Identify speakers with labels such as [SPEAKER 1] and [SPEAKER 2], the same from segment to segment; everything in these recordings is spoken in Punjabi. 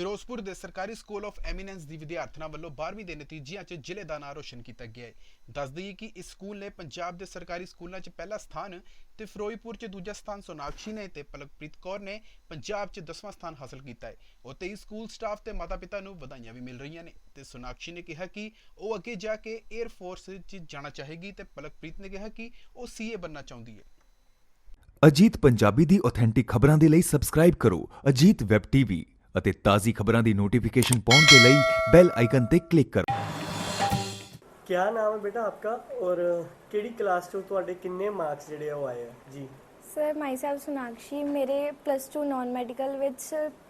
[SPEAKER 1] ਫਿਰੋਜ਼ਪੁਰ ਦੇ ਸਰਕਾਰੀ ਸਕੂਲ ਆਫ ਐਮੀਨੈਂਸ ਦੀ ਵਿਦਿਆਰਥਣਾਂ ਵੱਲੋਂ 12ਵੀਂ ਦੇ ਨਤੀਜਿਆਂ 'ਚ ਜ਼ਿਲ੍ਹੇ ਦਾ ਨਾਂ ਰੋਸ਼ਨ ਕੀਤਾ ਗਿਆ ਹੈ। ਦੱਸ ਦਈਏ ਕਿ ਇਸ ਸਕੂਲ ਨੇ ਪੰਜਾਬ ਦੇ ਸਰਕਾਰੀ ਸਕੂਲਾਂ 'ਚ ਪਹਿਲਾ ਸਥਾਨ ਤੇ ਫਿਰੋਜ਼ਪੁਰ 'ਚ ਦੂਜਾ ਸਥਾਨ ਸੋਨਾਕਸ਼ੀ ਨੇ ਤੇ ਪਲਕਪ੍ਰੀਤ ਕੌਰ ਨੇ ਪੰਜਾਬ 'ਚ 10ਵਾਂ ਸਥਾਨ ਹਾਸਲ ਕੀਤਾ ਹੈ। ਉੱਥੇ ਹੀ ਸਕੂਲ ਸਟਾਫ ਤੇ ਮਾਤਾ-ਪਿਤਾ ਨੂੰ ਵਧਾਈਆਂ ਵੀ ਮਿਲ ਰਹੀਆਂ ਨੇ ਤੇ ਸੋਨਾਕਸ਼ੀ ਨੇ ਕਿਹਾ ਕਿ ਉਹ ਅੱਗੇ ਜਾ ਕੇ 에ਅਰ ਫੋਰਸ 'ਚ ਜਾਣਾ ਚਾਹੇਗੀ ਤੇ ਪਲਕਪ੍ਰੀਤ ਨੇ ਕਿਹਾ ਕਿ ਉਹ ਸੀਏ ਬਣਨਾ ਚਾਹੁੰਦੀ ਹੈ।
[SPEAKER 2] ਅਜੀਤ ਪੰਜਾਬੀ ਦੀ ਆਥੈਂਟਿਕ ਖਬਰਾਂ ਦੇ ਲਈ ਸਬਸਕ੍ਰਾਈਬ ਕਰੋ। ਅਜੀਤ ਵੈਬ ਟੀਵੀ ਅਤੇ ਤਾਜ਼ੀ ਖਬਰਾਂ ਦੀ ਨੋਟੀਫਿਕੇਸ਼ਨ ਪਾਉਣ ਦੇ ਲਈ ਬੈਲ ਆਈਕਨ ਤੇ ਕਲਿੱਕ ਕਰੋ।
[SPEAKER 3] ਕਿਆ ਨਾਮ ਹੈ ਬੇਟਾ ਆਪਕਾ? ਔਰ ਕਿਹੜੀ ਕਲਾਸ ਚੋਂ ਤੁਹਾਡੇ ਕਿੰਨੇ ਮਾਰਕਸ ਜਿਹੜੇ ਆ ਉਹ ਆਏ ਆ? ਜੀ।
[SPEAKER 4] ਸਰ ਮਾਈ ਸੈਲਫ ਸੋਨਾਕਸ਼ੀ ਮੇਰੇ ਪਲੱਸ 2 ਨਾਨ ਮੈਡੀਕਲ ਵਿੱਚ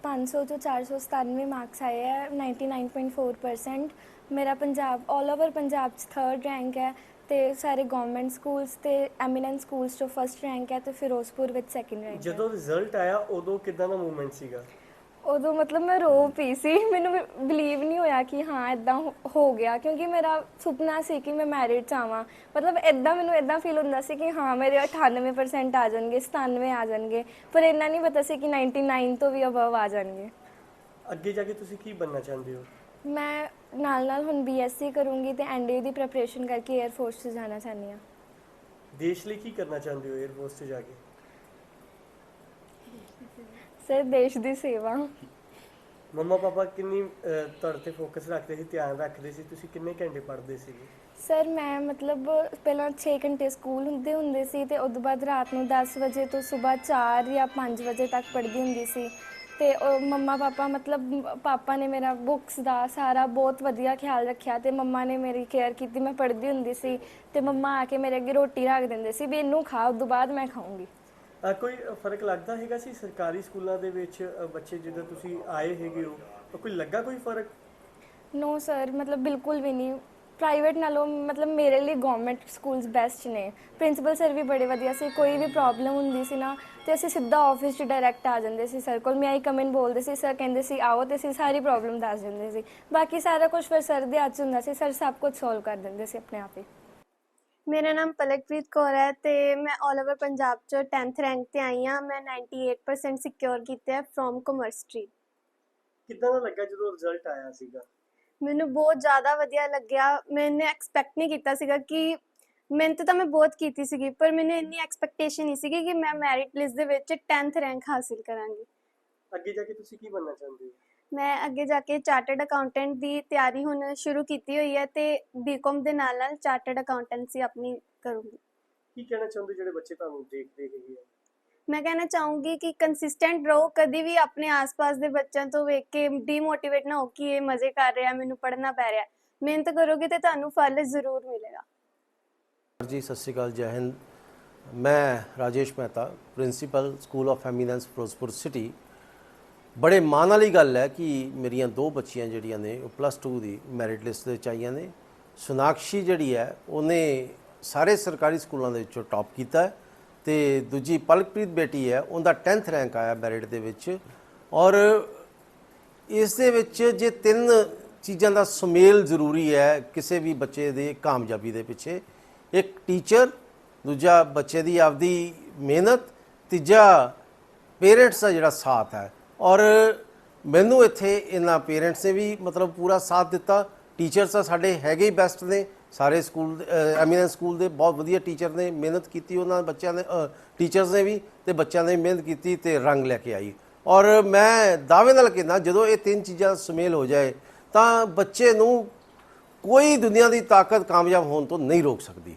[SPEAKER 4] 500 ਤੋਂ 497 ਮਾਰਕਸ ਆਏ ਹੈ 99.4% ਮੇਰਾ ਪੰਜਾਬ 올 ਓਵਰ ਪੰਜਾਬ 'ਚ ਥਰਡ ਰੈਂਕ ਹੈ ਤੇ ਸਾਰੇ ਗਵਰਨਮੈਂਟ ਸਕੂਲਸ ਤੇ ਐਮੀਨੈਂਸ ਸਕੂਲਸ 'ਚੋਂ ਫਸਟ ਰੈਂਕ ਹੈ ਤੇ ਫਿਰੋਜ਼ਪੁਰ ਵਿੱਚ ਸੈਕੰਡ ਰੈਂਕ ਹੈ।
[SPEAKER 3] ਜਦੋਂ ਰਿਜ਼ਲਟ ਆਇਆ ਉਦੋਂ ਕਿਦਾਂ ਦਾ ਮੂਵਮੈਂਟ ਸੀਗਾ?
[SPEAKER 4] ਉਦੋਂ ਮਤਲਬ ਮੈਂ ਰੋ ਪਈ ਸੀ। ਮੈਨੂੰ ਬਲੀਵ ਨਹੀਂ ਹੋਇਆ ਕਿ ਹਾਂ ਇਦਾਂ ਹੋ ਗਿਆ। ਕਿਉਂਕਿ ਮੇਰਾ ਸੁਪਨਾ ਸੀ ਕਿ ਮੈਂ ਮੈਰਿਡ ਚ ਆਵਾਂ। ਮਤਲਬ ਇਦਾਂ ਮੈਨੂੰ ਇਦਾਂ ਫੀਲ ਹੁੰਦਾ ਸੀ ਕਿ ਹਾਂ ਮੇਰੇ 98% ਆ ਜਾਣਗੇ 97 ਆ ਜਾਣਗੇ। ਪਰ ਇੰਨਾ ਨਹੀਂ ਪਤਾ ਸੀ ਕਿ 99 ਤੋਂ ਵੀ ਅਬਵ ਆ ਜਾਣਗੇ।
[SPEAKER 3] ਅੱਗੇ ਜਾ ਕੇ ਤੁਸੀਂ ਕੀ ਬਣਨਾ ਚਾਹੁੰਦੇ ਹੋ?
[SPEAKER 4] ਮੈਂ ਨਾਲ ਨਾਲ ਹੁਣ ਬੀਐਸਸੀ ਕਰੂੰਗੀ ਤੇ ਐਨਡੀਏ ਦੀ ਪ੍ਰੈਪਰੇਸ਼ਨ ਕਰਕੇ 에ਅਰ ਫੋਰਸ 'ਚ ਜਾਣਾ ਚਾਹੁੰਦੀ ਹਾਂ।
[SPEAKER 3] ਦੇਸ਼ ਲਈ ਕੀ ਕਰਨਾ ਚਾਹੁੰਦੇ ਹੋ 에ਅਰ ਫੋਰਸ 'ਚ ਜਾ ਕੇ?
[SPEAKER 4] ਸਰ ਦੇਸ਼ ਦੀ ਸੇਵਾ।
[SPEAKER 3] ਮੰਮਾ ਪਾਪਾ ਕਿੰਨੀ ਅਹ, ਤੁਹਾਡੇ ਤੇ ਫੋਕਸ ਰੱਖਦੇ ਸੀ ਧਿਆਨ ਰੱਖਦੇ ਸੀ? ਤੁਸੀਂ ਕਿੰਨੇ ਘੰਟੇ ਪੜ੍ਹਦੇ ਸੀਗੇ?
[SPEAKER 4] ਸਰ ਮੈਂ ਮਤਲਬ ਪਹਿਲਾਂ 6 ਘੰਟੇ ਸਕੂਲ ਹੁੰਦੇ ਹੁੰਦੇ ਸੀ ਤੇ ਉਸ ਤੋਂ ਬਾਅਦ ਰਾਤ ਨੂੰ 10 ਵਜੇ ਤੋਂ ਸਵੇਰ 4 ਜਾਂ 5 ਵਜੇ ਤੱਕ ਪੜ੍ਹਦੀ ਹੁੰਦੀ ਸੀ। ਤੇ ਉਹ ਮੰਮਾ ਪਾਪਾ ਮਤਲਬ ਪਾਪਾ ਨੇ ਮੇਰਾ ਬੁੱਕਸ ਦਾ ਸਾਰਾ ਬਹੁਤ ਵਧੀਆ ਖਿਆਲ ਰੱਖਿਆ ਤੇ ਮੰਮਾ ਨੇ ਮੇਰੀ ਕੇਅਰ ਕੀਤੀ ਮੈਂ ਪੜ੍ਹਦੀ ਹੁੰਦੀ ਸੀ ਤੇ ਮੰਮਾ ਆ ਕੇ ਮੇਰੇ ਅੱਗੇ ਰੋਟੀ ਰੱਖ ਦਿੰਦੇ ਸੀ ਵੀ ਇਹਨੂੰ ਖਾ ਉਸ ਤੋਂ ਬਾਅਦ ਮੈਂ ਖਾਊਂਗੀ।
[SPEAKER 3] ਅਹ, ਕੋਈ ਫ਼ਰਕ ਲੱਗਦਾ ਹੈਗਾ ਸੀ ਸਰਕਾਰੀ ਸਕੂਲਾਂ ਦੇ ਵਿੱਚ ਅਹ, ਬੱਚੇ ਜਦੋਂ ਤੁਸੀਂ ਆਏ ਹੈਗੇ ਹੋ? ਤਾਂ ਕੋਈ ਲੱਗਾ ਕੋਈ ਫ਼ਰਕ?
[SPEAKER 4] ਨੋ ਸਰ ਮਤਲਬ ਬਿਲਕੁਲ ਵੀ ਨਹੀਂ। ਪ੍ਰਾਈਵੇਟ ਨਾਲੋਂ ਮਤਲਬ ਮੇਰੇ ਲਈ ਗਵਰਨਮੈਂਟ ਸਕੂਲਸ ਬੈਸਟ ਨੇ। ਪ੍ਰਿੰਸੀਪਲ ਸਰ ਵੀ ਬੜੇ ਵਧੀਆ ਸੀ ਕੋਈ ਵੀ ਪ੍ਰੋਬਲਮ ਹੁੰਦੀ ਸੀ ਨਾ ਤੇ ਅਸੀਂ ਸਿੱਧਾ ਆਫਿਸ 'ਚ ਡਾਇਰੈਕਟ ਆ ਜਾਂਦੇ ਸੀ ਸਰ ਕੋਲ। ਮੈਂ ਆਈ ਕਮੈਂਟ ਬੋਲਦੇ ਸੀ ਸਰ ਕਹਿੰਦੇ ਸੀ ਆਓ ਤੇ ਅਸੀਂ ਸਾਰੀ ਪ੍ਰੋਬਲਮ ਦੱਸ ਦਿੰਦੇ ਸੀ। ਬਾਕੀ ਸਾਰਾ ਕੁਝ ਫਿਰ ਸਰ ਦੇ ਹੱਥ 'ਚ ਹੁੰਦਾ ਸੀ ਸਰ ਸਭ ਕੁਝ ਸੋਲਵ ਕਰ ਦਿੰਦੇ ਸੀ ਆਪਣੇ ਆਪ ਹੀ।
[SPEAKER 5] ਮੇਰਾ ਨਾਮ ਪਲਕਪ੍ਰੀਤ ਕੌਰ ਹੈ ਤੇ ਮੈਂ 올 ਓਵਰ ਪੰਜਾਬ ਚ 10th ਰੈਂਕ ਤੇ ਆਈ ਹਾਂ। ਮੈਂ 98% ਸਿਕਿਉਰ ਕੀਤੇ ਹੈ ਫਰੋਮ ਕਮਰਸ ਸਟਰੀਮ
[SPEAKER 3] ਕਿੱਦਾਂ ਦਾ ਲੱਗਾ ਜਦੋਂ ਰਿਜ਼ਲਟ ਆਇਆ ਸੀਗਾ?
[SPEAKER 5] ਮੈਨੂੰ ਬਹੁਤ ਜ਼ਿਆਦਾ ਵਧੀਆ ਲੱਗਿਆ। ਮੈंने ਐਕਸਪੈਕਟ ਨਹੀਂ ਕੀਤਾ ਸੀਗਾ ਕਿ ਮਿਹਨਤ ਤਾਂ ਮੈਂ ਬਹੁਤ ਕੀਤੀ ਸੀਗੀ ਪਰ ਮੈਨੂੰ ਇੰਨੀ ਐਕਸਪੈਕਟੇਸ਼ਨ ਨਹੀਂ ਸੀਗੀ ਕਿ ਮੈਂ ਮੈਰਿਟ ਲਿਸਟ ਦੇ ਵਿੱਚ 10th ਰੈਂਕ ਹਾਸਿਲ ਕਰਾਂਗੀ।
[SPEAKER 3] ਅੱਗੇ ਜਾ ਕੇ ਤੁਸੀਂ ਕੀ ਬਣਨਾ ਚਾਹੁੰਦੇ ਹੋ?
[SPEAKER 5] ਮੈਂ ਅੱਗੇ ਜਾ ਕੇ ਚਾਰਟਰਡ ਅਕਾਊਂਟੈਂਟ ਦੀ ਤਿਆਰੀ ਹੁਣ ਸ਼ੁਰੂ ਕੀਤੀ ਹੋਈ ਹੈ ਤੇ ਬੀਕਾਮ ਦੇ ਨਾਲ ਨਾਲ ਚਾਰਟਰਡ ਅਕਾਊਂਟੈਂਸੀ ਆਪਣੀ ਕਰੂੰਗੀ।
[SPEAKER 3] ਕੀ ਕਹਿਣਾ ਚਾਹੁੰਦੇ ਜਿਹੜੇ ਬੱਚੇ ਤੁਹਾਨੂੰ ਦੇਖਦੇ ਹੈਗੇ ਆ?
[SPEAKER 5] ਮੈਂ ਕਹਿਣਾ ਚਾਹੂੰਗੀ ਕਿ ਕੰਸਿਸਟੈਂਟ ਰਹੋ ਕਦੀ ਵੀ ਆਪਣੇ ਆਸ-ਪਾਸ ਦੇ ਬੱਚਿਆਂ ਤੋਂ ਵੇਖ ਕੇ ਡੀਮੋਟੀਵੇਟ ਨਾ ਹੋ ਕਿ ਇਹ ਮਜ਼ੇ ਕਰ ਰਿਹਾ ਮੈਨੂੰ ਪੜ੍ਹਨਾ ਪੈ ਰਿਹਾ। ਮਿਹਨਤ ਕਰੋਗੇ ਤੇ ਤੁਹਾਨੂੰ ਫਲ ਜ਼ਰੂਰ ਮਿਲੇਗਾ।
[SPEAKER 6] ਜੀ ਸਤਿ ਸ਼੍ਰੀ ਅਕਾਲ ਜੈ ਹਿੰਦ। ਮੈਂ Rajesh Mehta principal school of eminence Firozpur city ਬੜੇ ਮਾਣ ਵਾਲੀ ਗੱਲ ਹੈ ਕਿ ਮੇਰੀਆਂ ਦੋ ਬੱਚੀਆਂ ਜਿਹੜੀਆਂ ਨੇ, ਉਹ ਪਲੱਸ 2 ਦੀ ਮੈਰਿਟ ਲਿਸਟ ਦੇ ਵਿੱਚ ਆਈਆਂ ਨੇ। ਸੁਨਾਕਸ਼ੀ ਜਿਹੜੀ ਹੈ, ਉਹਨੇ ਸਾਰੇ ਸਰਕਾਰੀ ਸਕੂਲਾਂ ਦੇ ਵਿੱਚੋਂ ਟੌਪ ਕੀਤਾ ਹੈ ਤੇ ਦੂਜੀ ਪਲਕਪ੍ਰੀਤ ਬੇਟੀ ਹੈ, ਉਹਦਾ 10th ਰੈਂਕ ਆਇਆ ਮੈਰਿਟ ਦੇ ਵਿੱਚ। ਔਰ ਇਸ ਦੇ ਵਿੱਚ ਜੇ ਤਿੰਨ ਚੀਜ਼ਾਂ ਦਾ ਸੁਮੇਲ ਜ਼ਰੂਰੀ ਹੈ ਕਿਸੇ ਵੀ ਬੱਚੇ ਦੇ ਕਾਮਯਾਬੀ ਦੇ ਪਿੱਛੇ, ਇੱਕ ਟੀਚਰ ਦੂਜਾ ਬੱਚੇ ਦੀ ਆਪਦੀ ਮਿਹਨਤ, ਤੀਜਾ ਪੇਰੈਂਟਸ ਦਾ ਜਿਹੜਾ ਸਾਥ ਹੈ। ਔਰ ਮੈਨੂੰ ਇੱਥੇ ਇਹਨਾਂ ਪੇਰੈਂਟਸ ਨੇ ਵੀ ਮਤਲਬ ਪੂਰਾ ਸਾਥ ਦਿੱਤਾ। ਟੀਚਰਸ ਤਾਂ ਸਾਡੇ ਹੈਗੇ ਹੀ ਬੈਸਟ ਨੇ। ਸਾਰੇ ਸਕੂਲ ਐਮੀਨੈਂਸ ਸਕੂਲ ਦੇ ਬਹੁਤ ਵਧੀਆ ਟੀਚਰ ਨੇ, ਮਿਹਨਤ ਕੀਤੀ ਉਹਨਾਂ ਬੱਚਿਆਂ ਨੇ ਟੀਚਰਸ ਨੇ ਵੀ ਤੇ ਬੱਚਿਆਂ ਨੇ ਮਿਹਨਤ ਕੀਤੀ ਤੇ ਰੰਗ ਲੈ ਕੇ ਆਈ। ਔਰ ਮੈਂ ਦਾਅਵੇ ਨਾਲ ਕਹਿੰਦਾ, ਜਦੋਂ ਇਹ ਤਿੰਨ ਚੀਜ਼ਾਂ ਸੁਮੇਲ ਹੋ ਜਾਏ, ਤਾਂ ਬੱਚੇ ਨੂੰ ਕੋਈ ਦੁਨੀਆ ਦੀ ਤਾਕਤ ਕਾਮਯਾਬ ਹੋਣ ਤੋਂ ਨਹੀਂ ਰੋਕ ਸਕਦੀ।